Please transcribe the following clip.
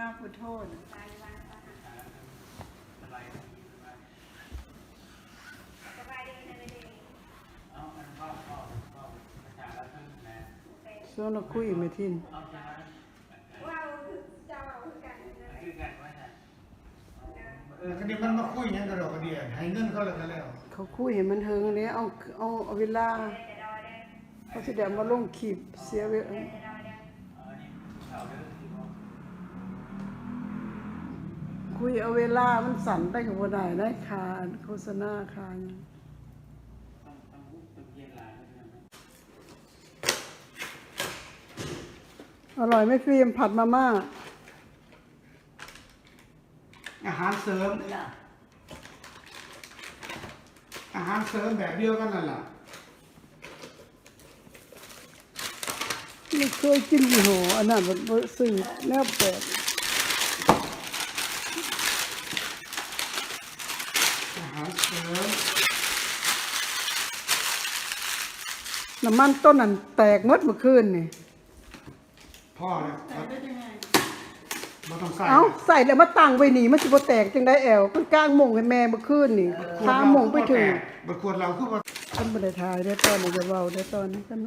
น้าพุทโทษโซนคุยไม่ทิ้นคดีมันมาคุยยังกระดอกกระเดียให้เงินเขาแล้วก็แล้ว เขาคุยให้มันเฮิงเลยเอาเอาเอาเวลาเขาสิเดียมาลงคลิปเสียเวลา คุยเอาเวลามันสั่นไปกับบ่ได้ได้คาโฆษณาคาหยังอร่อยไหม่ฟิล์มผัดมาม่า อาหารเสริม อาหารเสริมแบบเดียวกันนั่นแหละไม่เคยกินยี่ห้ออันนั้นมันบ่ซื้อแนวแปลก อาหารเสริม น้ำมันต้นนั้นแตกหมดเมื่อคืนนี่พ่อเนี่ยบ่ต้องใส่เอ้าใส่แล้วมาตั้งไว้นี่มันสิบ่แตกจังได้แอวมันกลางหม่งให้แม่เมื่อคืนนี่ค้าหม่งไปถึงบัดขวดเราคือว่าฉันบ่ได้ถ่ายได้ตอนนี้จะเว้าได้ตอนนี้กัน